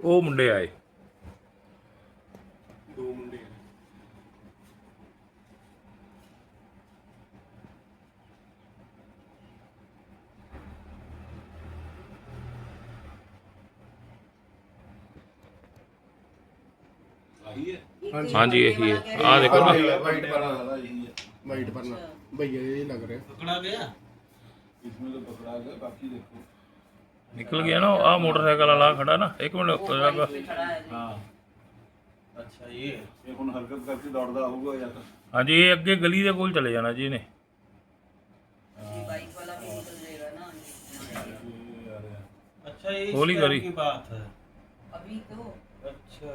ਉਹ ਮੁੰਡੇ ਆਏ ਦੋ ਮੁੰਡੇ ਆ। ਆਹੀ है ਹਾਂਜੀ ਇਹੀ ਹੈ ਆ ਦੇਖੋ ਨਾ वाइट वाला वाला यही है ਵਾਈਟ ਪਰਨਾ ਭਈਆ ਇਹ ਲੱਗ ਰਿਹਾ पकड़ा गया इसमें तो पकड़ा गया बाकी देखो ਨਿਕਲ ਗਿਆ ਨਾ ਆ ਮੋਟਰਸਾਈਕਲ ਵਾਲਾ ਖੜਾ ਨਾ ਇੱਕ ਮਿੰਟ ਜਰਾ हाँ अच्छा ये ये ਹੁਣ ਹਰਕਤ ਕਰਕੇ ਦੌੜਦਾ ਹੋਊਗਾ ਜਾਂ ਤਾਂ ਹਾਂਜੀ ਇਹ ਅੱਗੇ ਗਲੀ ਦੇ ਕੋਲ ਚਲੇ ਜਾਣਾ ਜੀ ਇਹਨੇ बाइक वाला भी निकल जाएगा ना ਇਹ ਆ ਰਿਹਾ अच्छा ये होली इस टाइम करी। की बात है अभी तो अच्छा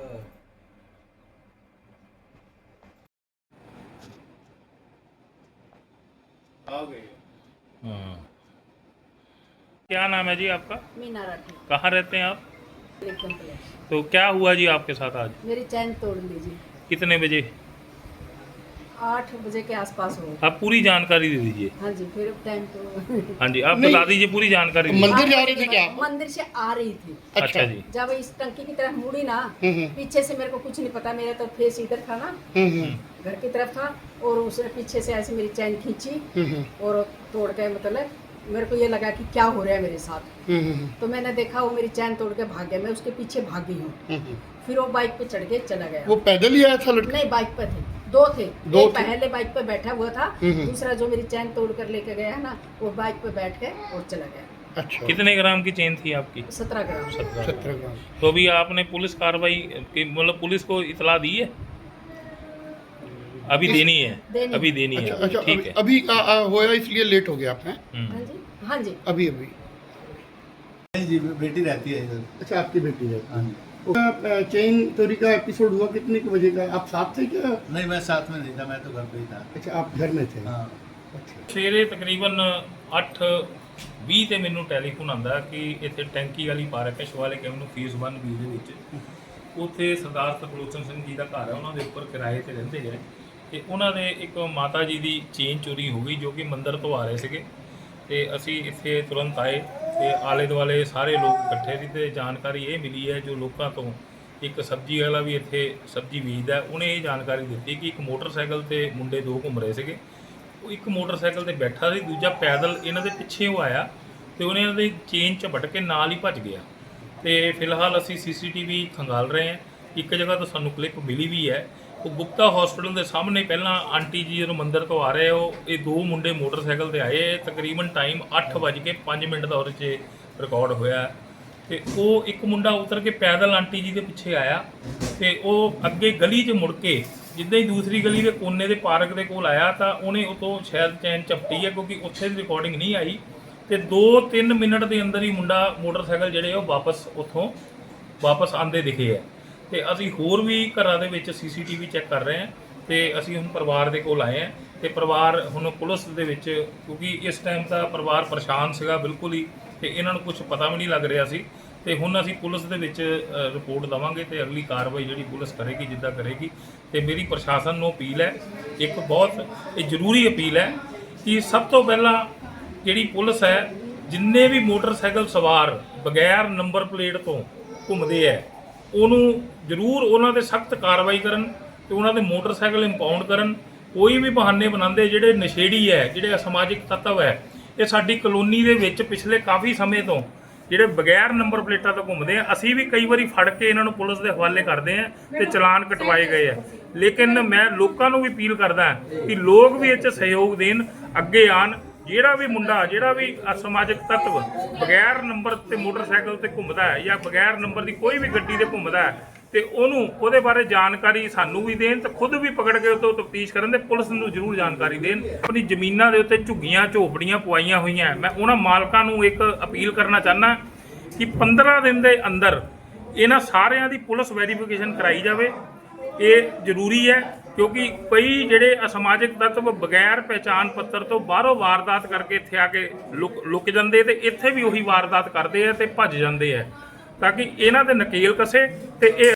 ਆ ਗਏ हाँ क्या नाम है जी आपका? मीना राठी। कहाँ रहते हैं आप? तो क्या हुआ जी आपके साथ आज? मेरी चैन तोड़ लीजिए कितने बजे? आठ बजे के आसपास हो आप पूरी जानकारी दे दीजिए। हाँ जी फिर टाइम तो हाँ जी आप नहीं। बता दीजिए पूरी जानकारी। मंदिर जा रही थी क्या? मंदिर से आ रही थी। अच्छा। जी। जब इस टंकी की तरफ़ मुड़ी ना हम्म, पीछे से मेरे को कुछ नहीं पता मेरा तो फेस इधर था ना। हम्म, हम्म, घर की तरफ़ था और उसने पीछे से ऐसे मेरी चैन खींची हम्म, और तोड़ के मतलब मेरे को ये लगा कि क्या हो रहा है मेरे साथ। हम्म, हम्म, तो मैंने देखा वो मेरी चैन तोड़ के भाग गया मैं उसके पीछे भागी हूँ। हम्म। फिर वो बाइक पे चढ़ के चला गया। वो पैदल ही आया था लड़का? नहीं बाइक पे थे। दो थे। दो एक थे। पहले बाइक पे बैठा हुआ था हम्म। दूसरा जो मेरी चैन तोड़ कर लेके गया है ना वो बाइक पे बैठ के और चला गया। अच्छा। कितने ग्राम की चेन थी आपकी? सत्रह ग्राम। सत्रह। ग्राम। तो अभी आपने पुलिस कार्रवाई की मतलब पुलिस को इतला दी है? अभी इस- देनी है देनी। अभी देनी अच्छा है अच्छा ठीक अभी, है अभी आ, आ, होया इसलिए लेट हो गया आपने हम्म। हाँ जी हाँ जी अभी अभी नहीं जी बेटी रहती है इधर अच्छा आपकी बेटी है हाँ जी उसका, अ, चेन चोरी का एपिसोड हुआ कितने के बजे का आप साथ थे क्या नहीं मैं साथ में नहीं था मैं तो घर पे ही था अच्छा आप घर में थे हाँ अच्छा ਸਵੇਰੇ ਤਕਰੀਬਨ 8:20 ਤੇ ਮੈਨੂੰ ਟੈਲੀਫੋਨ ਆਂਦਾ ਕਿ ਇੱਥੇ ਟੈਂਕੀ ਵਾਲੀ ਪਾਰਕ ਹੈ ਸ਼ਿਵਾਲਿਕ ਐਵਨਿਊ ਫੇਸ 1 ਬੀ ਦੇ ਵਿੱਚ ਉੱਥੇ ਸਰਦਾਰ ਤਕਲੋਚਨ ਸਿੰਘ ਜੀ ਦਾ ਘਰ ਹੈ ਉਹਨਾਂ ਦੇ ਉੱਪਰ ਕਿਰਾਏ ਤੇ ਰਹਿੰਦੇ ਹੈ ਤੇ ਉਹਨਾਂ ਦੇ ਇੱਕ ਮਾਤਾ ਜੀ ਦੀ ਚੇਨ ਚੋਰੀ ਹੋ ਗਈ ਜੋ ਕਿ ਮੰਦਿਰ ਤੋਂ ਆ ਰਹੇ ਸੀਗੇ। ਤੇ ਅਸੀਂ ਇੱਥੇ ਤੁਰੰਤ ਆਏ ਤੇ ਆਲੇ ਦੁਆਲੇ ਸਾਰੇ ਲੋਕ ਇਕੱਠੇ ਸੀ ਤੇ ਜਾਣਕਾਰੀ ਇਹ ਮਿਲੀ ਹੈ ਜੋ ਲੋਕਾਂ ਤੋਂ ਇੱਕ ਸਬਜ਼ੀ ਵਾਲਾ ਵੀ ਇੱਥੇ ਸਬਜ਼ੀ ਵੇਚਦਾ, ਉਹਨੇ ਇਹ ਜਾਣਕਾਰੀ ਦਿੱਤੀ ਕਿ ਇੱਕ ਮੋਟਰਸਾਈਕਲ ਤੇ ਮੁੰਡੇ ਦੋ ਘੁੰਮ ਰਹੇ ਸੀਗੇ। ਉਹ ਇੱਕ ਮੋਟਰਸਾਈਕਲ ਤੇ ਬੈਠਾ ਸੀ, ਦੂਜਾ ਪੈਦਲ ਇਹਨਾਂ ਦੇ ਪਿੱਛੇ ਉਹ ਆਇਆ ਤੇ ਉਹਨੇ ਇਹਨਾਂ ਦੀ ਚੇਨ ਝਪਟ ਕੇ ਨਾਲ ਹੀ ਭੱਜ ਗਿਆ। ਤੇ ਫਿਲਹਾਲ ਅਸੀਂ ਸੀਸੀਟੀਵੀ ਖੰਗਾਲ ਰਹੇ ਹਾਂ। ਇੱਕ ਜਗ੍ਹਾ ਤੋਂ ਸਾਨੂੰ ਕਲਿੱਪ ਮਿਲੀ ਵੀ ਹੈ ਉਹ ਗੁਪਤਾ ਹਸਪੀਟਲ ਦੇ ਸਾਹਮਣੇ ਪਹਿਲਾਂ ਆਂਟੀ ਜੀ ਜਦੋਂ ਮੰਦਿਰ ਤੋਂ ਆ ਰਹੇ ਉਹ ਇਹ ਦੋ ਮੁੰਡੇ ਮੋਟਰਸਾਈਕਲ ਤੇ ਆਏ, ਤਕਰੀਬਨ ਟਾਈਮ 8:05 ਮਿੰਟ ਦਾ ਉਹਦੇ 'ਚ ਰਿਕਾਰਡ ਹੋਇਆ ਹੈ। ਤੇ ਉਹ ਇੱਕ ਮੁੰਡਾ ਉਤਰ ਕੇ ਪੈਦਲ ਆਂਟੀ ਜੀ ਦੇ ਪਿੱਛੇ ਆਇਆ ਤੇ ਉਹ ਅੱਗੇ ਗਲੀ 'ਚ ਮੁੜ ਕੇ ਜਿੱਦਾਂ ਹੀ ਦੂਸਰੀ ਗਲੀ ਦੇ ਕੋਨੇ ਦੇ ਪਾਰਕ ਦੇ ਕੋਲ ਆਇਆ ਤਾਂ ਉਹਨੇ ਉਤੋਂ ਸ਼ਾਇਦ ਚੈਨ ਚਪਟੀ ਹੈ ਕਿਉਂਕਿ ਉੱਥੇ ਦੀ ਰਿਕਾਰਡਿੰਗ ਨਹੀਂ ਆਈ ਤੇ 2-3 ਮਿੰਟ ਦੇ ਅੰਦਰ ਹੀ ਮੁੰਡਾ ਮੋਟਰਸਾਈਕਲ ਜਿਹੜੇ ਉਹ ਵਾਪਸ ਉੱਥੋਂ ਵਾਪਸ ਆਂਦੇ ਦਿਖੇ ਹੈ ਤੇ ਅਸੀਂ ਹੋਰ ਵੀ ਘਰਾਂ ਦੇ ਵਿੱਚ ਸੀਸੀਟੀਵੀ ਚੈੱਕ ਕਰ ਰਹੇ ਹਾਂ ਤੇ ਅਸੀਂ ਹੁਣ ਪਰਿਵਾਰ ਦੇ ਕੋਲ ਆਏ ਹਾਂ ਤੇ ਪਰਿਵਾਰ ਹੁਣ ਪੁਲਿਸ ਦੇ ਵਿੱਚ, ਕਿਉਂਕਿ ਇਸ ਟਾਈਮ ਤਾਂ ਪਰਿਵਾਰ ਪਰੇਸ਼ਾਨ ਸੀਗਾ ਬਿਲਕੁਲ ਹੀ ਤੇ ਇਹਨਾਂ ਨੂੰ ਕੁਝ ਪਤਾ ਵੀ ਨਹੀਂ ਲੱਗ ਰਿਹਾ ਸੀ। ਤੇ ਹੁਣ ਅਸੀਂ ਪੁਲਿਸ ਦੇ ਵਿੱਚ ਰਿਪੋਰਟ ਦਵਾਂਗੇ ਤੇ ਅਗਲੀ ਕਾਰਵਾਈ ਜਿਹੜੀ ਪੁਲਿਸ ਕਰੇਗੀ, ਜਿੱਦਾਂ ਕਰੇਗੀ। ਤੇ ਮੇਰੀ ਪ੍ਰਸ਼ਾਸਨ ਨੂੰ ਅਪੀਲ ਹੈ, ਇੱਕ ਬਹੁਤ, ਇਹ ਜ਼ਰੂਰੀ ਅਪੀਲ ਹੈ ਕਿ ਸਭ ਤੋਂ ਪਹਿਲਾਂ ਜਿਹੜੀ ਪੁਲਿਸ ਹੈ, ਜਿੰਨੇ ਵੀ ਮੋਟਰਸਾਈਕਲ ਸਵਾਰ ਬਗੈਰ ਨੰਬਰ ਪਲੇਟ ਤੋਂ ਘੁੰਮਦੇ ਹੈ ਉਹਨੂੰ ਜ਼ਰੂਰ ਉਹਨਾਂ ਤੇ ਸਖਤ ਕਾਰਵਾਈ ਕਰਨ ਤੇ ਉਹਨਾਂ ਦੇ ਮੋਟਰਸਾਈਕਲ ਇੰਪਾਊਂਡ ਕਰਨ। ਕੋਈ ਵੀ ਬਹਾਨੇ ਬਣਾਉਂਦੇ ਜਿਹੜੇ ਨਸ਼ੇੜੀ ਹੈ ਜਿਹੜੇ ਅਸਮਾਜਿਕ ਤੱਤਵ ਹੈ ਇਹ ਸਾਡੀ ਕਲੋਨੀ ਦੇ ਵਿੱਚ ਪਿਛਲੇ ਕਾਫੀ ਸਮੇਂ ਤੋਂ ਜਿਹੜੇ ਬਗੈਰ ਨੰਬਰ ਪਲੇਟਾਂ ਤੋਂ ਘੁੰਮਦੇ ਆ ਅਸੀਂ ਵੀ ਕਈ ਵਾਰੀ ਫੜ ਕੇ ਇਹਨਾਂ ਨੂੰ ਪੁਲਿਸ ਦੇ ਹਵਾਲੇ ਕਰਦੇ ਆ ਤੇ ਚਲਾਨ ਕਟਵਾਏ ਗਏ ਆ। ਲੇਕਿਨ ਮੈਂ ਲੋਕਾਂ ਨੂੰ ਵੀ ਅਪੀਲ ਕਰਦਾ ਕਿ ਲੋਕ ਵੀ ਇਹ 'ਚ ਸਹਿਯੋਗ ਦੇਣ ਅੱਗੇ ਆਣ ਜਿਹੜਾ ਵੀ ਮੁੰਡਾ, ਜਿਹੜਾ ਵੀ ਅਸਮਾਜਿਕ ਤੱਤਵ ਬਗੈਰ ਨੰਬਰ ਤੇ ਮੋਟਰਸਾਈਕਲ ਤੇ ਘੁੰਮਦਾ ਹੈ ਜਾਂ ਬਗੈਰ ਨੰਬਰ ਦੀ ਕੋਈ ਵੀ ਗੱਡੀ ਤੇ ਘੁੰਮਦਾ ਹੈ ਤੇ ਉਹਨੂੰ ਉਹਦੇ ਬਾਰੇ ਜਾਣਕਾਰੀ ਸਾਨੂੰ ਵੀ ਦੇਣ ਤੇ ਖੁਦ ਵੀ ਪਕੜ ਕੇ ਉਹ ਤੋਂ ਤਫਤੀਸ਼ ਕਰਨ ਤੇ ਪੁਲਿਸ ਨੂੰ ਜ਼ਰੂਰ ਜਾਣਕਾਰੀ ਦੇਣ। ਆਪਣੀ ਜ਼ਮੀਨਾਂ ਦੇ ਉੱਤੇ ਝੁੱਗੀਆਂ, ਝੋਪੜੀਆਂ ਪਵਾਈਆਂ ਹੋਈਆਂ ਮੈਂ ਉਹਨਾਂ ਮਾਲਕਾਂ ਨੂੰ ਇੱਕ ਅਪੀਲ ਕਰਨਾ ਚਾਹੁੰਦਾ ਕਿ 15 ਦਿਨ ਦੇ ਅੰਦਰ ਇਹਨਾਂ ਸਾਰਿਆਂ ਦੀ ਪੁਲਿਸ ਵੈਰੀਫਿਕੇਸ਼ਨ ਕਰਾਈ ਜਾਵੇ। ਇਹ ਜ਼ਰੂਰੀ ਹੈ ਕਿਉਂਕਿ ਕਈ ਜਿਹੜੇ ਅਸਮਾਜਿਕ ਤੱਤਵ ਬਗੈਰ ਪਹਿਚਾਣ ਪੱਤਰ ਤੋਂ ਬਾਹਰੋਂ ਵਾਰਦਾਤ ਕਰਕੇ ਇੱਥੇ ਆ ਕੇ ਲੁਕ ਲੁਕ ਜਾਂਦੇ ਤੇ ਇੱਥੇ ਵੀ ਉਹੀ ਵਾਰਦਾਤ ਕਰਦੇ ਆ ਤੇ ਭੱਜ ਜਾਂਦੇ ਆ, ਤਾਂ ਕਿ ਇਹਨਾਂ ਦੇ ਨਕੇਲ ਕਸੇ ਤੇ ਇਹ